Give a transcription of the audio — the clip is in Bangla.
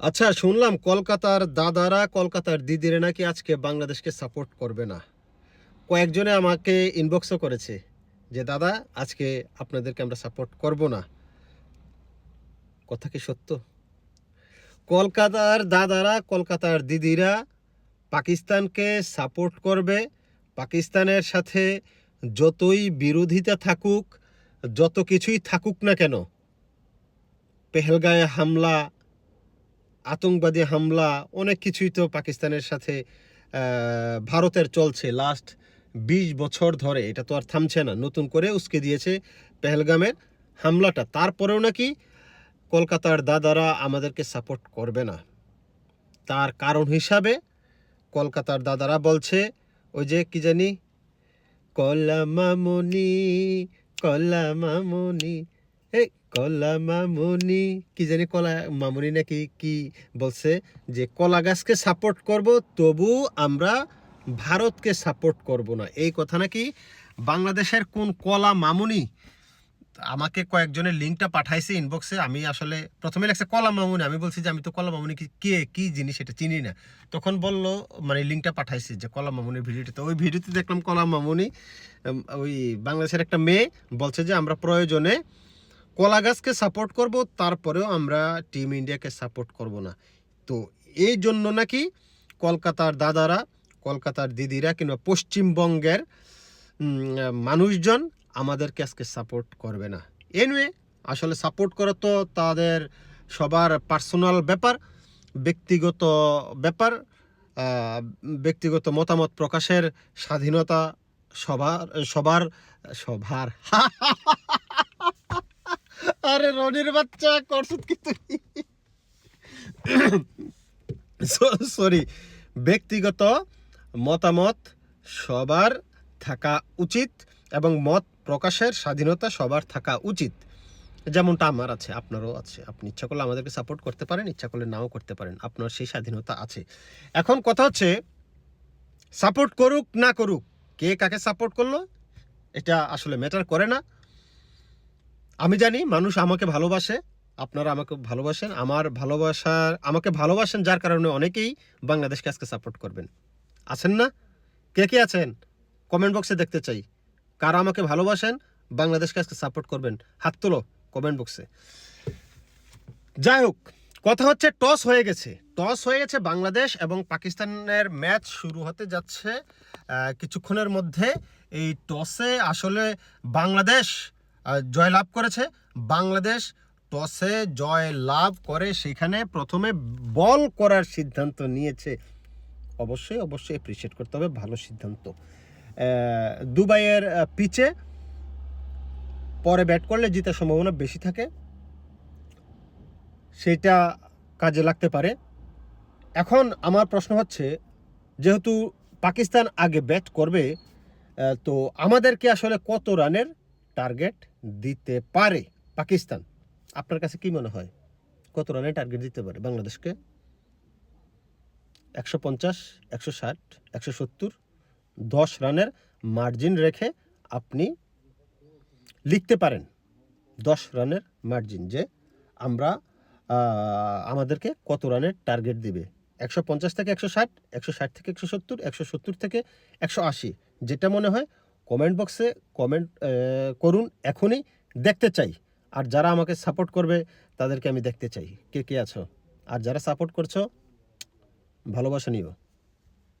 আচ্ছা শুনলাম কলকাতার দাদারা কলকাতার দিদিরা নাকি আজকে বাংলাদেশকে সাপোর্ট করবে না। কয়েকজনে আমাকে ইনবক্সও করেছে যে, দাদা, আজকে আপনাদেরকে আমরা সাপোর্ট করব না। কথা কি সত্য? কলকাতার দাদারা, কলকাতার দিদিরা পাকিস্তানকে সাপোর্ট করবে। পাকিস্তানের সাথে যতই বিরোধিতা থাকুক, যত কিছুই থাকুক না কেন, পেহেলগাঁয়ে হামলা আতঙ্কবাদী হামলা, অনেক কিছুই তো পাকিস্তানের সাথে ভারতের চলছে। লাস্ট বিশ বছর ধরে এটা তো আর থামছে না। নতুন করে উস্কে দিয়েছে পেহেলগামের হামলাটা। তারপরেও নাকি কলকাতার দাদারা আমাদেরকে সাপোর্ট করবে না। তার কারণ হিসাবে কলকাতার দাদারা বলছে, ওই যে কি জানি? কলা মামনি কলা মামনি। কলা মামনি। কি জানি কলা মামনি নাকি কি বলছে যে, কলা গাছকে সাপোর্ট করব, তবু আমরা ভারতকে সাপোর্ট করব না। এই কথা নাকি বাংলাদেশের কোন কলা মামুনি? আমাকে কয়েকজনের লিঙ্কটা পাঠাইছে ইনবক্সে আমি আসলে প্রথমে লেখছে কলা মামুনি। আমি বলছি যে, আমি তো কলা মামুনি, কি, কে, কি জিনিস এটা চিনি না? তখন বলল মানে লিঙ্কটা পাঠাইছে যে, কলা মামুনির ভিডিওটা। তো ওই ভিডিওতে দেখলাম কলা মামুনি ওই বাংলাদেশের একটা মেয়ে বলছে যে, আমরা প্রয়োজনে কলা গাছকে সাপোর্ট করব, তারপরেও আমরা টিম ইন্ডিয়াকে সাপোর্ট করব না। তো এই জন্য নাকি কলকাতার দাদারা, কলকাতার দিদিরা কিংবা পশ্চিমবঙ্গের মানুষজন আমাদেরকে আজকে সাপোর্ট করবে না। এনিওয়ে আসলে সাপোর্ট করা তো তাদের সবার পার্সোনাল ব্যাপার, ব্যক্তিগত ব্যাপার ব্যক্তিগত মতামত প্রকাশের স্বাধীনতা সবার সবার সবার আরে রনির বাচ্চা, করছত কি সরি ব্যক্তিগত মতামত সবার থাকা উচিত এবং মত প্রকাশের স্বাধীনতা সবার থাকা উচিত। যেমনটা আমার আছে, আপনারও আছে। আপনি ইচ্ছা করলে আমাদেরকে সাপোর্ট করতে পারেন, ইচ্ছা করলে নাও করতে পারেন। আপনার সেই স্বাধীনতা আছে। এখন কথা হচ্ছে সাপোর্ট করুক না করুক, কে কাকে সাপোর্ট করল? এটা আসলে ম্যাটার করে না। আমি জানি মানুষ আমাকে ভালোবাসে, আপনারা আমাকে ভালোবাসেন। আমার ভালোবাসার, আমাকে ভালোবাসেন যার কারণে অনেকেই বাংলাদেশকে আজকে সাপোর্ট করবেন। আছেন না? কে কে আছেন? কমেন্ট বক্সে দেখতে চাই। কারা আমাকে ভালোবাসেন, বাংলাদেশকে আজকে সাপোর্ট করবেন? হাত তোলো কমেন্ট বক্সে যাই হোক, কথা হচ্ছে টস হয়ে গেছে। টস হয়ে গেছে বাংলাদেশ এবং পাকিস্তানের ম্যাচ শুরু হতে যাচ্ছে কিছুক্ষণের মধ্যে। এই টসে আসলে বাংলাদেশ জয়লাভ করেছে। বাংলাদেশ টসে জয় লাভ করে সেখানে প্রথমে বল করার সিদ্ধান্ত নিয়েছে। অবশ্যই অবশ্যই অ্যাপ্রিসিয়েট করতে হবে, ভালো সিদ্ধান্ত। দুবাইয়ের পিচে পরে ব্যাট করলে জিতার সম্ভাবনা বেশি থাকে। সেটা কাজে লাগতে পারে। এখন আমার প্রশ্ন হচ্ছে, যেহেতু পাকিস্তান আগে ব্যাট করবে তো আমাদেরকে আসলে কত রানের টার্গেট দিতে পারে। পাকিস্তান, আপনার কাছে কি মনে হয়? কত রানের টার্গেট দিতে পারে বাংলাদেশকে? একশো পঞ্চাশ, একশো ষাট, একশো সত্তর, দশ রানের মার্জিন রেখে আপনি লিখতে পারেন। দশ রানের মার্জিন যে আমরা আমাদেরকে কত রানের টার্গেট দিবে? একশো পঞ্চাশ থেকে একশো ষাট একশো ষাট থেকে একশো সত্তর একশো সত্তর থেকে একশো আশি, যেটা মনে হয় কমেন্ট বক্সে কমেন্ট করুন, এখনই দেখতে চাই। আর যারা আমাকে সাপোর্ট করবে, তাদেরকে আমি দেখতে চাই। কে কে আছো? আর যারা সাপোর্ট করছ, ভালোবাসা নিও।